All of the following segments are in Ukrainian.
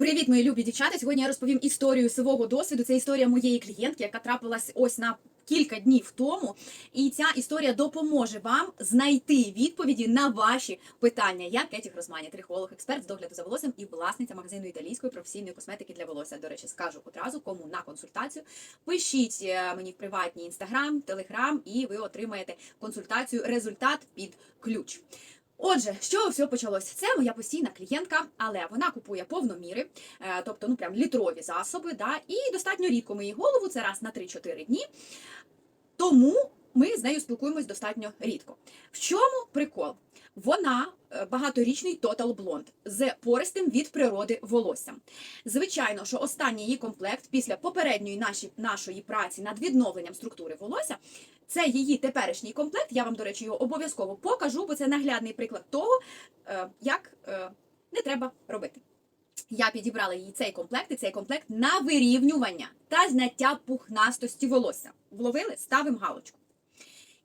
Привіт, мої любі дівчата. Сьогодні я розповім історію свого досвіду. Це історія моєї клієнтки, яка трапилась ось на кілька днів тому. І ця історія допоможе вам знайти відповіді на ваші питання. Я Кеті Грозмані, трихолог, експерт з догляду за волоссям і власниця магазину італійської професійної косметики для волосся. До речі, скажу одразу, кому на консультацію. Пишіть е, мені в приватні інстаграм, телеграм, і ви отримаєте консультацію. Результат під ключ. Отже, що все почалось? Це моя постійна клієнтка, але вона купує повноміри, е, тобто ну прям літрові засоби, да, і достатньо рідко мої голову, це раз на 3-4 дні. Тому ми з нею спілкуємось достатньо рідко. В чому прикол? Вона е, багаторічний Total Blonde з пористим від природи волоссям. Звичайно, що останній її комплект після попередньої наші, нашої праці над відновленням структури волосся. Це її теперішній комплект. Я вам, до речі, його обов'язково покажу, бо це наглядний приклад того, е, як е, не треба робити. Я підібрала їй цей комплект і цей комплект на вирівнювання та зняття пухнастості волосся. Вловили? Ставимо галочку.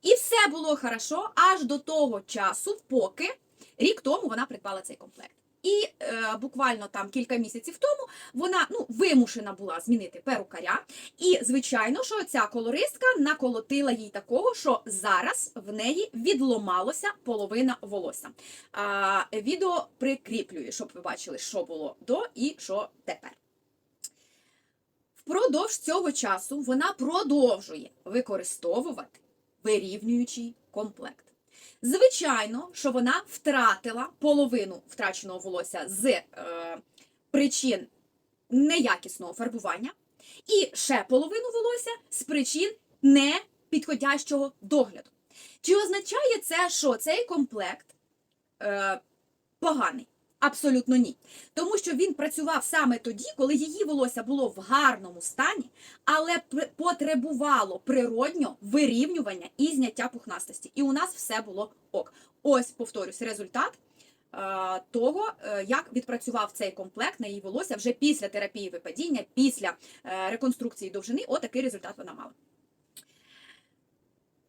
І все було хорошо аж до того часу, поки рік тому вона придбала цей комплект. І е, буквально там кілька місяців тому вона ну, вимушена була змінити перукаря. І, звичайно, що ця колористка наколотила їй такого, що зараз в неї відломалося половина волосся. А, відео прикріплюю, щоб ви бачили, що було до і що тепер. Впродовж цього часу вона продовжує використовувати вирівнюючий комплект. Звичайно, що вона втратила половину втраченого волосся з е, причин неякісного фарбування, і ще половину волосся з причин непідходящого догляду. Чи означає це, що цей комплект е, поганий? Абсолютно ні. Тому що він працював саме тоді, коли її волосся було в гарному стані, але потребувало природньо вирівнювання і зняття пухнастості. І у нас все було ок. Ось, повторюсь, результат е, того, е, як відпрацював цей комплект на її волосся вже після терапії випадіння, після е, реконструкції довжини. Отакий результат вона мала.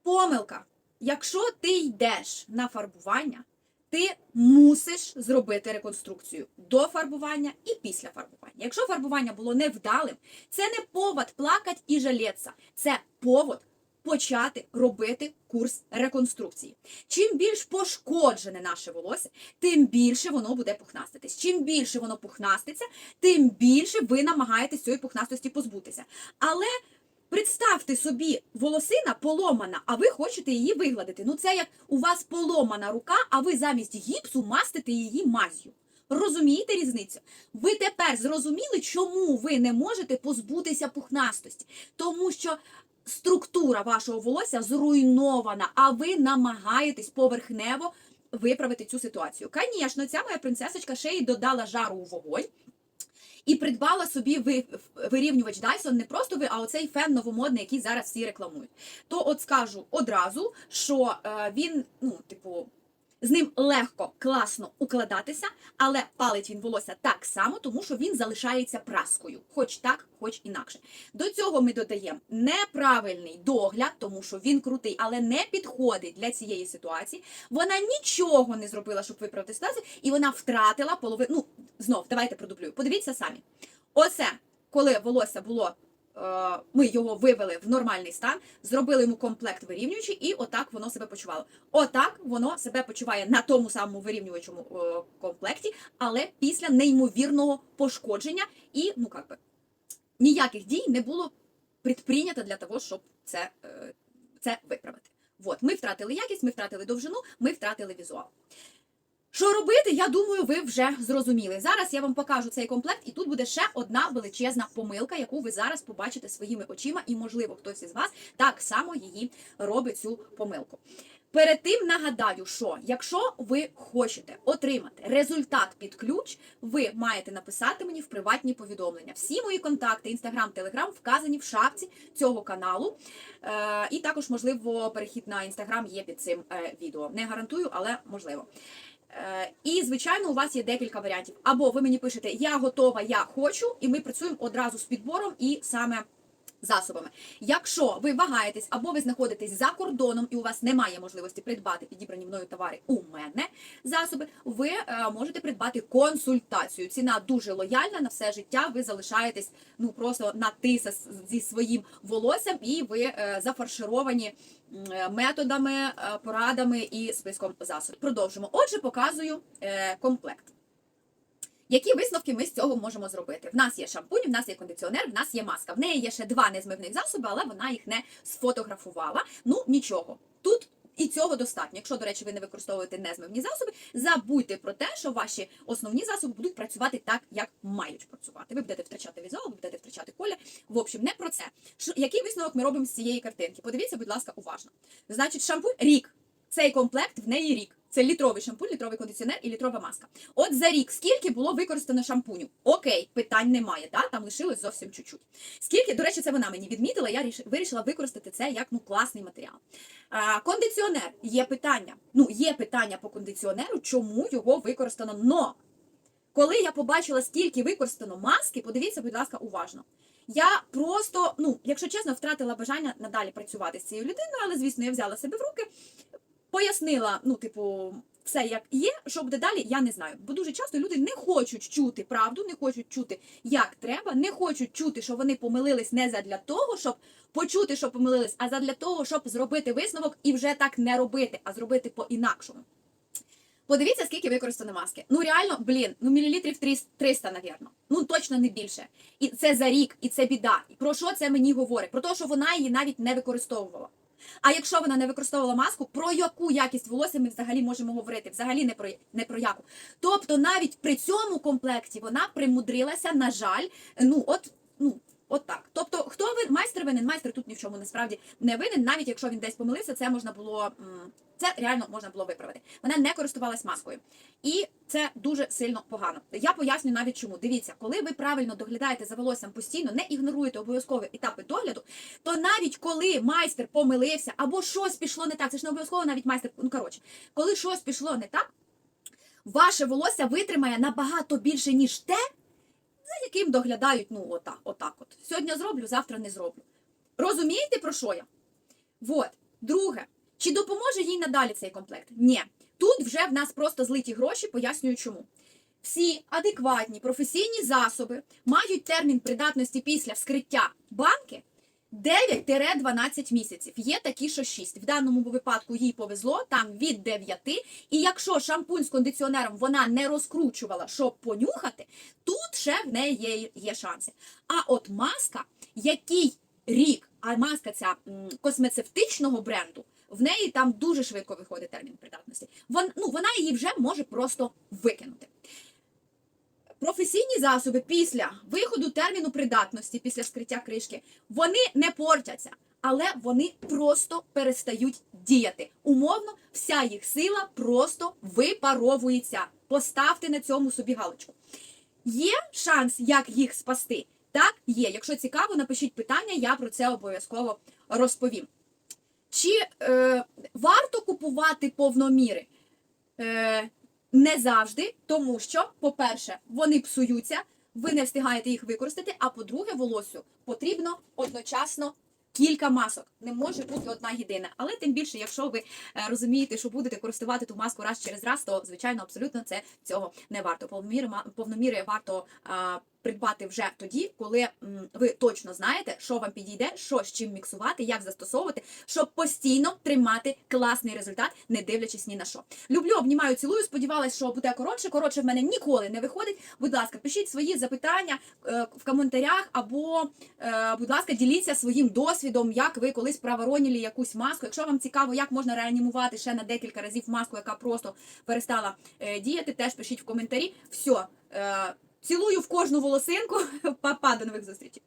Помилка. Якщо ти йдеш на фарбування, ти мусиш зробити реконструкцію до фарбування і після фарбування. Якщо фарбування було невдалим, це не повод плакати і жалітися, це повод почати робити курс реконструкції. Чим більш пошкоджене наше волосся, тим більше воно буде пухнаститись. Чим більше воно пухнаститься, тим більше ви намагаєтесь цієї пухнастості позбутися. Але Представте собі, волосина поломана, а ви хочете її вигладити. Ну це як у вас поломана рука, а ви замість гіпсу мастите її мазью. Розумієте різницю? Ви тепер зрозуміли, чому ви не можете позбутися пухнастості? Тому що структура вашого волосся зруйнована, а ви намагаєтесь поверхнево виправити цю ситуацію. Звісно, ця моя принцесочка ще й додала жару у вогонь. І придбала собі ви- вирівнювач Dyson не просто ви, а оцей фен новомодний, який зараз всі рекламують. То от скажу одразу, що е, він, ну, типу, з ним легко, класно укладатися, але палить він волосся так само, тому що він залишається праскою, хоч так, хоч інакше. До цього ми додаємо неправильний догляд, тому що він крутий, але не підходить для цієї ситуації. Вона нічого не зробила, щоб виправити ситуацію, і вона втратила половину. Ну, знов, давайте продублюю. Подивіться самі. Оце, коли волосся було. Е, Ми його вивели в нормальний стан, зробили йому комплект вирівнюючий, і отак воно себе почувало. Отак воно себе почуває на тому самому вирівнюючому е, комплекті, але після неймовірного пошкодження, і ну як би ніяких дій не було предприйнято для того, щоб це, е, це виправити. От, ми втратили якість, ми втратили довжину, ми втратили візуал. Що робити, я думаю, ви вже зрозуміли. Зараз я вам покажу цей комплект, і тут буде ще одна величезна помилка, яку ви зараз побачите своїми очима, і, можливо, хтось із вас так само її робить цю помилку. Перед тим нагадаю, що якщо ви хочете отримати результат під ключ, ви маєте написати мені в приватні повідомлення. Всі мої контакти, інстаграм, телеграм вказані в шапці цього каналу. Е, і також, можливо, перехід на інстаграм є під цим е, відео. Не гарантую, але можливо. Е, І, звичайно, у вас є декілька варіантів. Або ви мені пишете Я готова, я хочу, і ми працюємо одразу з підбором і саме засобами. Якщо ви вагаєтесь або ви знаходитесь за кордоном і у вас немає можливості придбати підібрані мною товари у мене засоби, ви е, можете придбати консультацію. Ціна дуже лояльна на все життя. Ви залишаєтесь ну просто на ти з- зі своїм волоссям, і ви е, зафаршировані е, методами, порадами і списком засобів. Продовжимо. Отже, показую комплект. Які висновки ми з цього можемо зробити? В нас є шампунь, в нас є кондиціонер, в нас є маска. В неї є ще два незмивних засоби, але вона їх не сфотографувала. Ну нічого. Тут і цього достатньо. Якщо, до речі, ви не використовуєте незмивні засоби, забудьте про те, що ваші основні засоби будуть працювати так, як мають працювати. Ви будете втрачати візуал, ви будете втрачати колір. В общем, не про це. Що, який висновок ми робимо з цієї картинки? Подивіться, будь ласка, уважно. Значить, шампунь рік. Цей комплект в неї рік. Це літровий шампунь, літровий кондиціонер і літрова маска. От за рік скільки було використано шампуню? Окей, питань немає, да? там лишилось зовсім чуть-чуть. Скільки, до речі, це вона мені відмітила, я вирішила використати це як ну класний матеріал. А, кондиціонер є питання. Ну, є питання по кондиціонеру, чому його використано. Но коли я побачила, скільки використано маски, подивіться, будь ласка, уважно. Я просто, ну, якщо чесно, втратила бажання надалі працювати з цією людиною, але звісно, я взяла себе в руки, пояснила, ну, типу, все як є. Що буде далі, я не знаю. Бо дуже часто люди не хочуть чути правду, не хочуть чути, як треба, не хочуть чути, що вони помилились не задля того, щоб почути, що помилились, а задля того, щоб зробити висновок і вже так не робити, а зробити по-інакшому. Подивіться, скільки використано маски. Ну реально, блін, ну мілілітрів 300, 300, навірно. Ну точно не більше. І це за рік, і це біда. І про що це мені говорить? Про те, що вона її навіть не використовувала. А якщо вона не використовувала маску, про яку якість волосся ми взагалі можемо говорити? Взагалі не про не про яку. Тобто, навіть при цьому комплекті вона примудрилася, на жаль, ну от. ну. От так. Тобто, хто ви майстер винен, майстер тут ні в чому насправді не винен, навіть якщо він десь помилився, це можна було це реально можна було виправити. Вона не користувалась маскою, і це дуже сильно погано. Я поясню навіть чому. Дивіться, коли ви правильно доглядаєте за волоссям постійно, не ігноруєте обов'язкові етапи догляду, то навіть коли майстер помилився або щось пішло не так, це ж не обов'язково навіть майстер. Ну коротше, коли щось пішло не так, ваше волосся витримає набагато більше ніж те, за яким доглядають, ну, отак, отак от. Сьогодні зроблю, завтра не зроблю. Розумієте, про що я? От. Друге, чи допоможе їй надалі цей комплект? Ні. Тут вже в нас просто злиті гроші, пояснюю чому. Всі адекватні професійні засоби мають термін придатності після вскриття банки 9-12 місяців. Є такі, що 6. В даному випадку їй повезло, там від 9. І якщо шампунь з кондиціонером вона не розкручувала, щоб понюхати, тут ще в неї є, є шанси. А от маска, який рік, а маска ця космецевтичного бренду, в неї там дуже швидко виходить термін придатності. Вон, ну, вона її вже може просто викинути. Професійні засоби після виходу терміну придатності, після скриття кришки, вони не портяться, але вони просто перестають діяти. Умовно, вся їх сила просто випаровується. Поставте на цьому собі галочку. Є шанс, як їх спасти? Так, є. Якщо цікаво, напишіть питання, я про це обов'язково розповім. Чи е, варто купувати повноміри? Е, не завжди, тому що, по-перше, вони псуються, ви не встигаєте їх використати. А по-друге, волосю потрібно одночасно кілька масок. Не може бути одна єдина. Але тим більше, якщо ви е, розумієте, що будете користувати ту маску раз через раз, то звичайно абсолютно це цього не варто. Повноміри варто придбати вже тоді, коли ви точно знаєте, що вам підійде, що з чим міксувати, як застосовувати, щоб постійно тримати класний результат, не дивлячись ні на що. Люблю, обнімаю, цілую. Сподівалась, що буде коротше. Коротше, в мене ніколи не виходить. Будь ласка, пишіть свої запитання е, в коментарях, або, е, будь ласка, діліться своїм досвідом, як ви колись праворонілі якусь маску. Якщо вам цікаво, як можна реанімувати ще на декілька разів маску, яка просто перестала е, діяти, теж пишіть в коментарі. Все, цілую в кожну волосинку. Па-па, до нових зустрічей.